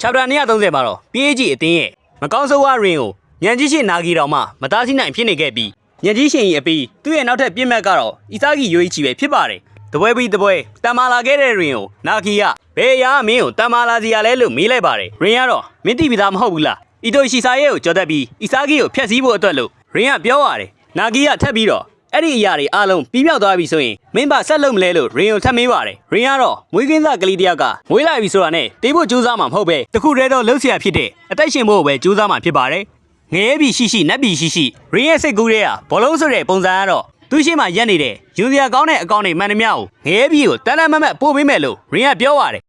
chapter 230မှာတော့ PAG အတင်းရဲ့မကောင်းဆိုးဝါရင်ကိုညံကြီးရှင်နာဂီတော်မှမသားစီနိုင်ဖြစ်နေခဲ့ပြီးညံကြီးရှင်ရဲ့အပြီးသူ့ရဲ့နောက်ထပ်ပြစ်မှတ်ကတော့အီစာဂီယိုအိချီပဲဖြစ်ပါတယ်တပွဲပြီးတပွဲတမလာခဲ့တဲ့ရင်ကိုနာဂီကဘယ်အရာမင်းကိုတမလာစီရလဲလို့မေးလိုက်ပါတယ်ရင်ကတော့မင်းတိပြီးသားမဟုတ်ဘူးလားအီတိုရှိစာရဲ့ကိုကြော်တက်ပြီးအီစာဂီကိုဖျက်ဆီးဖို့အတွက်လို့ရင်ကပြောရတယ်နာဂီကထပ်ပြီးတော့ အဲ့ဒီအရာတွေအားလုံးပြီးပြောက်သွားပြီဆိုရင်မင်းပါဆက်လုပ်မလဲလို့ရင်ကိုထပ်မေးပါတယ်ရင်ကတော့မွေးကင်းသားကလေးတယောက်ကမွေးလာပြီဆိုတာနဲ့တေးဖို့ကြိုးစားမှာမဟုတ်ပဲတခုတည်းတော့လှုပ်ရှားဖြစ်တဲ့အသက်ရှင်ဖို့ပဲကြိုးစားမှာဖြစ်ပါတယ်ငရဲပြီရှိရှိနတ်ပြီရှိရှိရင်ရဲ့စိတ်ကူးတွေကဘောလုံးဆိုတဲ့ပုံစံကတော့သူရှိမှရက်နေတယ်ယူစရာကောင်းတဲ့အကောင့်တွေမှန်သမျှကိုငရဲပြီကိုတန်တန်မမတ်ပို့ပေးမယ်လို့ရင်ကပြောပါတယ်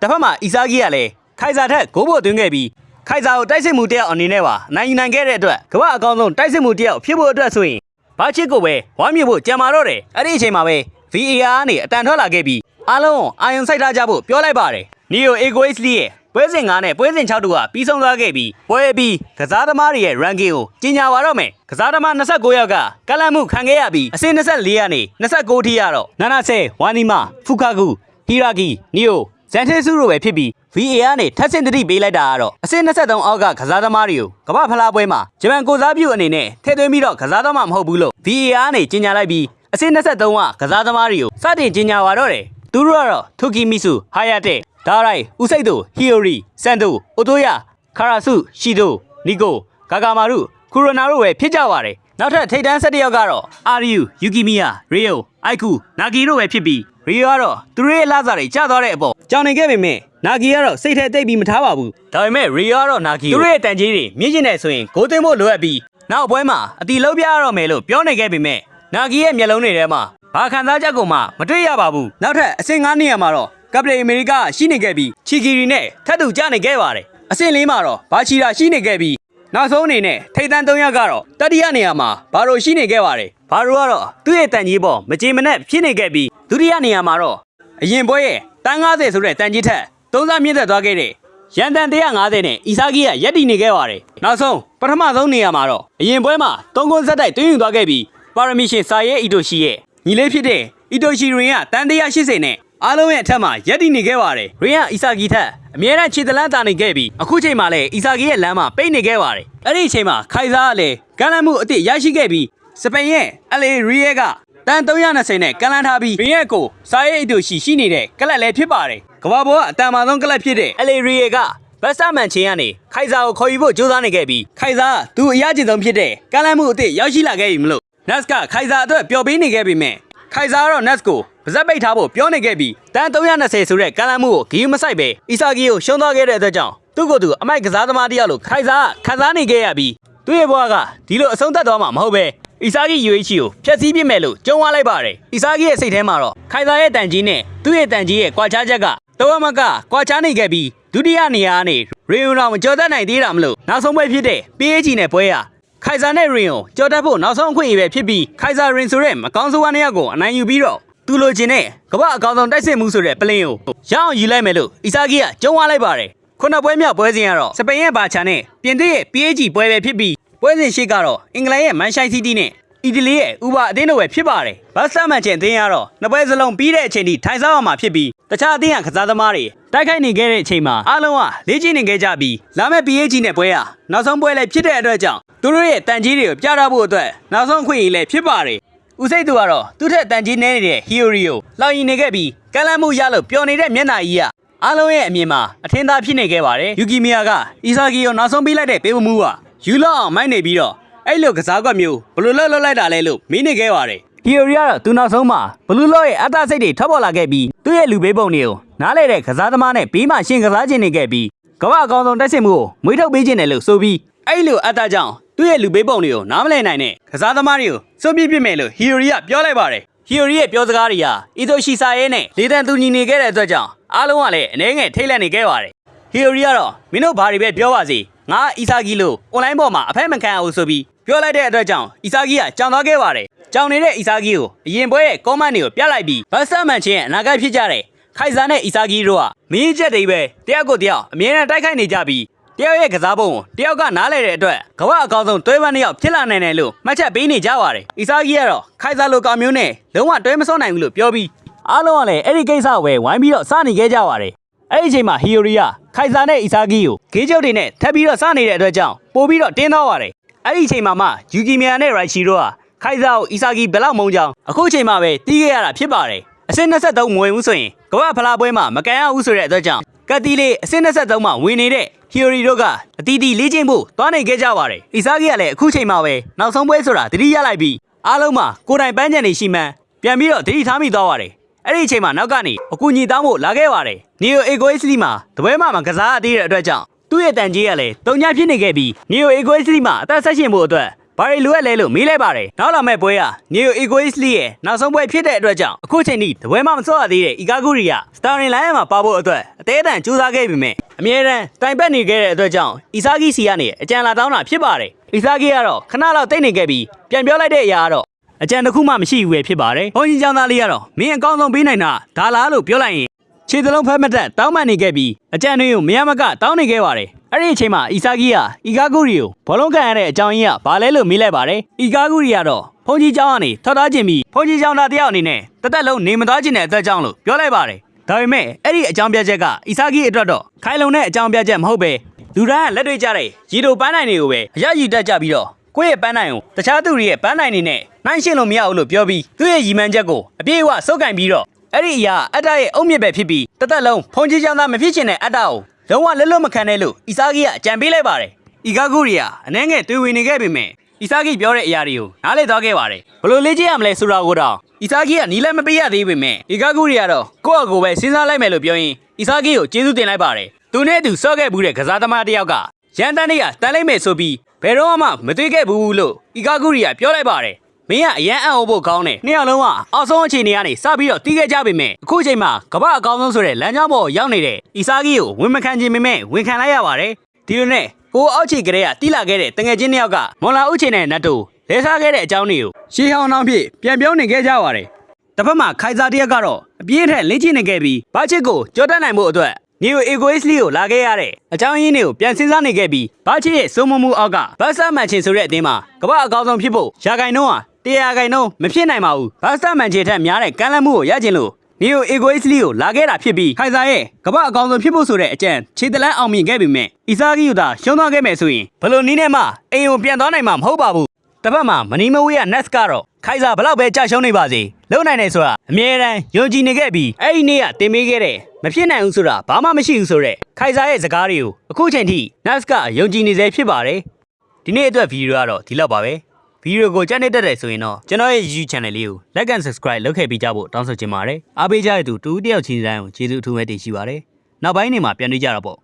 တစ်ဖက်မှာအီစာကြီးကလည်းခိုင်စာထက်ဂိုးဖို့သွင်းခဲ့ပြီးခိုင်စာကိုတိုက်စစ်မှုတယောက်အနေနဲ့ပါနိုင်ယူနိုင်ခဲ့တဲ့အတွက်ကမ္ဘာအကောင်းဆုံးတိုက်စစ်မှုတယောက်ဖြစ်ဖို့အတွက်ဆိုရင် ဘာချစ်ကိုပဲဝမ်းမြေဖို့ကြံမာတော့တယ်အဲ့ဒီအချိန်မှာပဲ VAR ကနေအတန်ထွက်လာခဲ့ပြီးအားလုံးအာယုံစိုက်ထားကြဖို့ပြောလိုက်ပါတယ် Neo Egoisly ရဲ့ပွဲစဉ်9နဲ့ပွဲစဉ်6တို့ကပြီးဆုံးသွားခဲ့ပြီးပွဲပြီးကစားသမားတွေရဲ့ ranking ကိုကြီးညာပါတော့မယ်ကစားသမား29ယောက်ကကလန့်မှုခံခဲ့ရပြီးအဆင့်24ကနေ29ထိရတော့နာနာဆဲဝါနီမာဖူကာဂူဟီရာဂီနီယို ဇန်တေဆူတို့ပဲဖြစ်ပြီး VAR နဲ့ထပ်ဆင့်တတိပေးလိုက်တာကတော့အဆင့်23အောက်ကကစားသမားတွေကိုကမ္ဘာဖလားပွဲမှာဂျပန်ကိုစားပြုအနေနဲ့ထည့်သွင်းပြီးတော့ကစားတော့မှမဟုတ်ဘူးလို့ VAR နဲ့ကြီးညာလိုက်ပြီးအဆင့်23ကကစားသမားတွေကိုစတင်ကြီးညာပါတော့တယ်သူတို့ကတော့ထုကီမီဆူဟာယာတက်ဒါရိုင်ဦးစိတ်တို့ဟီယိုရီစန်တိုအိုတိုယာခါရာဆုရှီတိုနီကိုဂါဂါမာရုခူရိုနာတို့ပဲဖြစ်ကြပါတယ်နောက်ထပ်ထိပ်တန်း၁၁ယောက်ကတော့အာရီယူယူကီမီယာရီယိုအိုက်ကူနာဂီတို့ပဲဖြစ်ပြီး ရီယိုကတော့သူတို့ရဲ့လစားတွေကျသွားတဲ့အပေါ်ကြောင်နေခဲ့ပေမဲ့နာဂီကတော့စိတ်ထဲတိတ်ပြီးမထားပါဘူးဒါပေမဲ့ရီယိုကတော့နာဂီသူတို့ရဲ့တန်ကြီးတွေမြင့်ကျင်နေဆိုရင်ဂိုးသွင်းဖို့လိုအပ်ပြီးနောက်ပွဲမှာအတီလုံးပြရတော့မယ်လို့ပြောနေခဲ့ပေမဲ့နာဂီရဲ့မျက်လုံးတွေထဲမှာဘာခံစားချက်ကိုမှမတွေ့ရပါဘူးနောက်ထပ်အဆင့်9နေရာမှာတော့ကပလီအမေရိကရှိနေခဲ့ပြီးချီကီရီနဲ့ထပ်တူကျနေခဲ့ပါတယ်အဆင့်၄မှာတော့ဘာချီရာရှိနေခဲ့ပြီး နောက်ဆုံးအနေနဲ့ထိပ်တန်း၃ယောက်ကတော့တတိယနေရာမှာဘာရိုရှိနေခဲ့ပါတယ်။ဘာရိုကတော့သူ့ရဲ့တန်ကြီးပေါ်မကြေမနက်ဖြစ်နေခဲ့ပြီးဒုတိယနေရာမှာတော့အရင်ပွဲရဲ့တန်း90ဆိုတဲ့တန်ကြီးထက်သုံးစားမြင့်သက်သွားခဲ့တဲ့ရန်တန်150နဲ့အီဆာဂီကရက်တည်နေခဲ့ပါတယ်။နောက်ဆုံးပထမဆုံးနေရာမှာတော့အရင်ပွဲမှာသုံးခွန်းဆက်တိုက်တွင်းယူသွားခဲ့ပြီးပါရမီရှင်စာရဲအီတိုရှိရဲ့ညီလေးဖြစ်တဲ့အီတိုရှိရင်ကတန်180နဲ့ အားလုံးရဲ့အထက်မှာရက်တည်နေခဲ့ပါတယ်။ရင်ကအီဆာဂီထက်အမြဲတမ်းခြေတလန်းတာနေခဲ့ပြီးအခုချိန်မှာလည်းအီဆာဂီရဲ့လမ်းမှာပိတ်နေခဲ့ပါတယ်။အဲ့ဒီအချိန်မှာခိုင်စားကလည်းကမ်းလှမ်းမှုအသစ်ရရှိခဲ့ပြီးစပိန်ရဲ့အလေရီယဲကတန်320နဲ့ကမ်းလှမ်းထားပြီးရင်ရဲ့ကိုစာရဲအီတိုရှိရှိနေတဲ့ကလပ်လည်းဖြစ်ပါတယ်။ကမ္ဘာပေါ်ကအတန်မာဆုံးကလပ်ဖြစ်တဲ့အလေရီယဲကဘက်စတာမန်ချင်းကနေခိုင်စာကိုခေါ်ယူဖို့ကြိုးစားနေခဲ့ပြီးခိုင်စာကသူအရကျင်ဆုံးဖြစ်တဲ့ကမ်းလှမ်းမှုအသစ်ရောက်ရှိလာခဲ့ပြီမလို့နတ်ကခိုင်စာအတွက်ပျော်ပေးနေခဲ့ပြီမဲ့ ခိုင်စာကတော့နတ်ကိုပါဇက်ပိတ်ထားဖို့ပြောနေခဲ့ပြီးတန်320ဆိုတဲ့ကမ်းလှမ်းမှုကိုဂီယူမဆိုင်ပဲအီဆာဂီကိုရှုံးသွားခဲ့တဲ့အတွက်ကြောင့်သူ့ကိုယ်သူအမိုက်ကစားသမားတယောက်လိုခိုင်စာကခံစားနေခဲ့ရပြီးသူ့ရဲ့ဘဝကဒီလိုအဆုံးသတ်သွားမှာမဟုတ်ပဲအီဆာဂီ UH ကိုဖျက်ဆီးပစ်မယ်လို့ကြုံသွားလိုက်ပါတယ်အီဆာဂီရဲ့စိတ်ထဲမှာတော့ခိုင်စာရဲ့တန်ကြီးနဲ့သူ့ရဲ့တန်ကြီးရဲ့ကွာခြားချက်ကတော့မကကွာခြားနေခဲ့ပြီးဒုတိယနေရာကနေရေယူနောင်မကြော်တတ်နိုင်သေးတာမလို့နောက်ဆုံးပွဲဖြစ်တဲ့ PH နဲ့ပွဲရ ခိုင်စာနဲ့ရင်ကိုကြော်တက်ဖို့နောက်ဆုံးအခွင့်အရေးပဲဖြစ်ပြီးခိုင်စာရင်ဆိုတဲ့မကောင်းဆိုးဝါးနှစ်ယောက်ကိုအနိုင်ယူပြီးတော့သူလိုချင်တဲ့ကမ္ဘာအကောင်းဆုံးတိုက်စစ်မှုဆိုတဲ့ပလင်းကိုရအောင်ယူလိုက်မယ်လို့အီဆာဂီကကြုံသွားလိုက်ပါတယ်ခုနစ်ပွဲမြောက်ပွဲစဉ်ကတော့စပိန်ရဲ့ဘာချာနဲ့ပြင်သစ်ရဲ့ PAG ပွဲပဲဖြစ်ပြီးပွဲစဉ်ရှိကတော့အင်္ဂလန်ရဲ့မန်ရှိုင်းစီးတီးနဲ့အီတလီရဲ့ဥပါအသင်းတို့ပဲဖြစ်ပါတယ်ဘတ်စတာမန်ချန်အသင်းကတော့နှစ်ပွဲစလုံးပြီးတဲ့အချိန်ထိထိုင်စားအောင်မှာဖြစ်ပြီးတခြားအသင်းကကစားသမားတွေတိုက်ခိုက်နေခဲ့တဲ့အချိန်မှာအားလုံးကလေ့ကျင့်နေခဲ့ကြပြီးလာမယ့် PAG နဲ့ပွဲရနောက်ဆုံးပွဲလည်းဖြစ်တဲ့အတွက်ကြောင့် သူတို့ရဲ့တန်ကြီးတွေကိုပြသဖို့အတွက်နောက်ဆုံးအခွင့်အရေးလည်းဖြစ်ပါတယ်ဦးစိတ်သူကတော့သူ့ထက်တန်ကြီးနေနေတဲ့ဟီယိုရီကိုလောက်ရင်နေခဲ့ပြီးကမ်းလှမ်းမှုရလို့ပျော်နေတဲ့မျက်နှာကြီးကအားလုံးရဲ့အမြင်မှာအထင်သာဖြစ်နေခဲ့ပါတယ်ယူကီမီယာကအီဆာဂီကိုနောက်ဆုံးပေးလိုက်တဲ့ပေးမှုကယူလောက်အောင်မိုက်နေပြီးတော့အဲ့လိုကစားကွက်မျိုးဘယ်လိုလုပ်လုပ်လိုက်တာလဲလို့မင်းနေခဲ့ပါတယ်ဟီယိုရီကတော့သူနောက်ဆုံးမှာဘလူးလော့ရဲ့အတစိတ်တွေထွက်ပေါ်လာခဲ့ပြီးသူ့ရဲ့လူပေးပုံတွေကိုနားလဲတဲ့ကစားသမားနဲ့ဘေးမှာရှင်ကစားခြင်းနေခဲ့ပြီးကမ္ဘာအကောင်ဆုံးတိုက်စစ်မှုကိုမွေးထုတ်ပေးခြင်းတယ်လို့ဆိုပြီးအဲ့လိုအတကြောင့် သူ့ရဲ့လူပေးပုံတွေကိုနားမလည်နိုင်တဲ့ကစားသမားတွေကိုစွန့်ပစ်ပစ်မယ်လို့ဟီယိုရီကပြောလိုက်ပါတယ်ဟီယိုရီရဲ့ပြောစကားတွေဟာအီတိုရှိစာရဲနဲ့လေတန်သူညီနေခဲ့တဲ့အတွက်ကြောင့်အားလုံးကလည်းအနေငယ်ထိတ်လန့်နေခဲ့ပါတယ်ဟီယိုရီကတော့မင်းတို့ဘာတွေပဲပြောပါစေငါအီဆာဂီလို့အွန်လိုင်းပေါ်မှာအဖက်မခံအောင်ဆိုပြီးပြောလိုက်တဲ့အတွက်ကြောင့်အီဆာဂီကကြောင်သွားခဲ့ပါတယ်ကြောင်နေတဲ့အီဆာဂီကိုအရင်ပွဲရဲ့ကောမန့်တွေကိုပြလိုက်ပြီးဘတ်စတာမန်ချင်းရဲ့အနာဂတ်ဖြစ်ကြတဲ့ခိုင်စာနဲ့အီဆာဂီတို့ကမင်းချက်တွေပဲတယောက်ကိုတယောက်အမြဲတမ်းတိုက်ခိုက်နေကြပြီး တယောက်ရဲ့ကစားပုံကိုတယောက်ကနားလဲတဲ့အတွက်ကမ္ဘာအကောင်းဆုံးတွဲပန်းတစ်ယောက်ဖြစ်လာနိုင်တယ်လို့မှတ်ချက်ပေးနေကြပါတယ်အီဆာဂီကတော့ခိုင်စာလိုကောင်မျိုးနဲ့လုံးဝတွဲမစောနိုင်ဘူးလို့ပြောပြီးအားလုံးကလည်းအဲ့ဒီကိစ္စကိုပဲဝိုင်းပြီးတော့စနေခဲ့ကြပါတယ်အဲ့ဒီအချိန်မှာဟီယိုရီကခိုင်စာနဲ့အီဆာဂီကိုဂေးကျုပ်တွေနဲ့ထပ်ပြီးတော့စနေတဲ့အတွက်ကြောင့်ပို့ပြီးတော့တင်းသွားပါတယ်အဲ့ဒီအချိန်မှာမှယူကီမီယာနဲ့ရိုက်ချီတို့ကခိုင်စာကိုအီဆာဂီဘယ်လောက်မုန်းကြောင်းအခုအချိန်မှာပဲတီးခဲ့ရတာဖြစ်ပါတယ်အဆင့်23မဝင်ဘူးဆိုရင်ကမ္ဘာဖလားပွဲမှာမကန်ရဘူးဆိုတဲ့အတွက်ကြောင့် ကတ်တီလေးအဆင့်23မှာဝင်နေတဲ့ဟီယိုရီတို့ကအတီးတီလေ့ကျင့်ဖို့သွားနေခဲ့ကြပါတယ်အီဆာဂီကလည်းအခုချိန်မှာပဲနောက်ဆုံးပွဲဆိုတာတတိရလိုက်ပြီးအားလုံးမှာကိုယ်တိုင်ပန်းချန်နေရှိမှန်းပြန်ပြီးတော့တတိထားမိသွားပါတယ်အဲ့ဒီအချိန်မှာနောက်ကနေအကူညီတောင်းဖို့လာခဲ့ပါတယ်။ Neo Egoist မှာတပွဲမှမကစားအသေးတဲ့အတွက်ကြောင့်သူ့ရဲ့တန်ကြီးကလည်းတုံညာဖြစ်နေခဲ့ပြီး Neo Egoist မှာအသက်ဆက်ရှင်ဖို့အတွက် ဘာတွေလိုအပ်လဲလို့မေးလိုက်ပါတယ်။နောက်လာမဲ့ပွဲက Neo Egoist ရဲ့နောက်ဆုံးပွဲဖြစ်တဲ့အတွက်ကြောင့်အခုချိန်ထိတပွဲမှမစောရသေးတဲ့ Ikaguri က Starring Line မှာပါဖို့အတွက်အသေးအတန်ကြိုးစားခဲ့ပေမဲ့အမြဲတမ်းတိုင်ပတ်နေခဲ့တဲ့အတွက်ကြောင့် Isagi စီကနေအကြံလာတောင်းတာဖြစ်ပါတယ်။ Isagi ကတော့ခဏလောက်တိတ်နေခဲ့ပြီးပြန်ပြောလိုက်တဲ့အရာကတော့အကြံတစ်ခုမှမရှိဘူးပဲဖြစ်ပါတယ်။ဘုန်းကြီးကျောင်းသားလေးကတော့မင်းအကောင်းဆုံးပေးနိုင်တာဒါလားလို့ပြောလိုက်ရင်ခြေသလုံးဖက်မတက်တောင်းပန်နေခဲ့ပြီးအကြံတွေကိုမရမကတောင်းနေခဲ့ပါတယ်။ အဲ့ဒီအချိန်မှာအီဆာဂီကအီကာဂူရီကိုဘောလုံးကန်ရတဲ့အကြောင်းရင်းကဘာလဲလို့မေးလိုက်ပါတယ်။အီကာဂူရီကတော့ဘုန်းကြီးကျောင်းကနေထွက်သွားခြင်းပြီးဘုန်းကြီးကျောင်းသားတယောက်အနေနဲ့တသက်လုံးနေမသွားခြင်းတဲ့အသက်ကြောင့်လို့ပြောလိုက်ပါတယ်။ဒါပေမဲ့အဲ့ဒီအကြောင်းပြချက်ကအီဆာဂီအတွက်တော့ခိုင်လုံတဲ့အကြောင်းပြချက်မဟုတ်ပဲလူတိုင်းကလက်တွေ့ကြတဲ့ရီတိုပန်းနိုင်တွေကိုပဲအရယူတတ်ကြပြီးတော့ကိုယ့်ရဲ့ပန်းနိုင်ကိုတခြားသူတွေရဲ့ပန်းနိုင်နေနဲ့နှိုင်းရှင်းလို့မရဘူးလို့ပြောပြီးသူ့ရဲ့ရည်မှန်းချက်ကိုအပြည့်အဝစုပ်ကင်ပြီးတော့အဲ့ဒီအရာအတ္တရဲ့အုံမြင့်ပဲဖြစ်ပြီးတစ်သက်လုံးဖုန်ကြီးချမ်းသာမဖြစ်ချင်တဲ့အတ္တကို လုံးဝလက်လွတ်မခံနဲ့လို့အီဆာဂီကအကြံပေးလိုက်ပါတယ်။အီဂါဂူရီကအနှဲငယ်တွေ့ဝင်နေခဲ့ပေမဲ့အီဆာဂီပြောတဲ့အရာတွေကိုနားလည်သွားခဲ့ပါတယ်။ဘယ်လိုလေ့ကျင့်ရမလဲဆိုတာကိုတော့အီဆာဂီကနီးလည်းမပေးရသေးပေမဲ့အီဂါဂူရီကတော့ကိုယ့်အကိုပဲစဉ်းစားလိုက်မယ်လို့ပြောရင်အီဆာဂီကိုကျေးဇူးတင်လိုက်ပါတယ်။သူနဲ့အတူဆော့ခဲ့ဘူးတဲ့ကစားသမားတစ်ယောက်ကရန်တန်းတွေကတန်းလိုက်မယ်ဆိုပြီးဘယ်တော့မှမတွေ့ခဲ့ဘူးလို့အီဂါဂူရီကပြောလိုက်ပါတယ်။ မင်းကအရန်အံ့ဩဖို့ကောင်းတယ်။နှစ်ယောက်လုံးကအောက်ဆုံးအခြေအနေကနေစပြီးတော့တီးခဲ့ကြပေမဲ့အခုချိန်မှာကမ္ဘာအကောင်းဆုံးဆိုတဲ့လမ်းကြောင်းပေါ်ကိုရောက်နေတဲ့အီဆာဂီကိုဝင်မခံခြင်းပေမဲ့ဝင်ခံလိုက်ရပါတယ်။ဒီလိုနဲ့ကိုအောက်ခြေကလေးကတီးလာခဲ့တဲ့တငယ်ချင်းနှစ်ယောက်ကမွန်လာဥချေနဲ့နတ်တို့လဲစားခဲ့တဲ့အကြောင်းတွေကိုရှေးဟောင်းနှောင်းဖြစ်ပြန်ပြောနေခဲ့ကြပါတယ်။တစ်ဖက်မှာခိုင်စာတရက်ကတော့အပြည့်အထက်လေ့ကျင့်နေခဲ့ပြီးဘာချစ်ကိုကြောတက်နိုင်ဖို့အတွက် Neo Egoist ကိုလာခဲ့ရတဲ့အကြောင်းရင်းတွေကိုပြန်စဉ်းစားနေခဲ့ပြီးဘာချစ်ရဲ့စိုးမမှုအောက်ကဘတ်စတာမန်ချင်ဆိုတဲ့အသင်းမှာကမ္ဘာအကောင်းဆုံးဖြစ်ဖို့ရာဂိုင်နှုန်းဟာ တရားဂိုင်နှုန်းမဖြစ်နိုင်ပါဘူးဘတ်စတာမန်ချင်ထက်များတဲ့ကမ်းလှမ်းမှုကိုရကျင်လို့ Neo Egoist ကိုလာခဲ့တာဖြစ်ပြီးခိုင်စာရဲ့ကမ္ဘာအကောင်းဆုံးဖြစ်ဖို့ဆိုတဲ့အကြံခြေတလန်းအောင်မြင်ခဲ့ပေမဲ့အီဆာဂီယူတာရှုံးသွားခဲ့မယ်ဆိုရင်ဘယ်လိုနည်းနဲ့မှအိမ်ကိုပြန်သွားနိုင်မှာမဟုတ်ပါဘူးတစ်ဖက်မှာမနီမဝေးက Nets ကတော့ခိုင်စာဘလောက်ပဲကြာရှုံးနေပါစေလုံနိုင်တယ်ဆိုတာအမြဲတမ်းယုံကြည်နေခဲ့ပြီးအဲ့ဒီနေ့ကတင်ပေးခဲ့တဲ့မဖြစ်နိုင်ဘူးဆိုတာဘာမှမရှိဘူးဆိုတော့ခိုင်စာရဲ့စကားတွေကိုအခုချိန်ထိ Nets ကယုံကြည်နေစေဖြစ်ပါတယ်ဒီနေ့အတွက်ဗီဒီယိုကတော့ဒီလောက်ပါပဲ ဗီဒီယိုကိုကြိုက်နေတတ်တယ်ဆိုရင်တော့ကျွန်တော်ရဲ့ YouTube channel လေးကို like and subscribe လုပ်ခဲ့ပေးကြဖို့တောင်းဆိုချင်ပါတယ်အားပေးကြတဲ့သူတူတူတယောက်ချင်းတိုင်းကိုကျေးဇူးအထူးပဲတင်ရှိပါတယ်နောက်ပိုင်းနေမှာပြန်တွေ့ကြတော့ပေါ့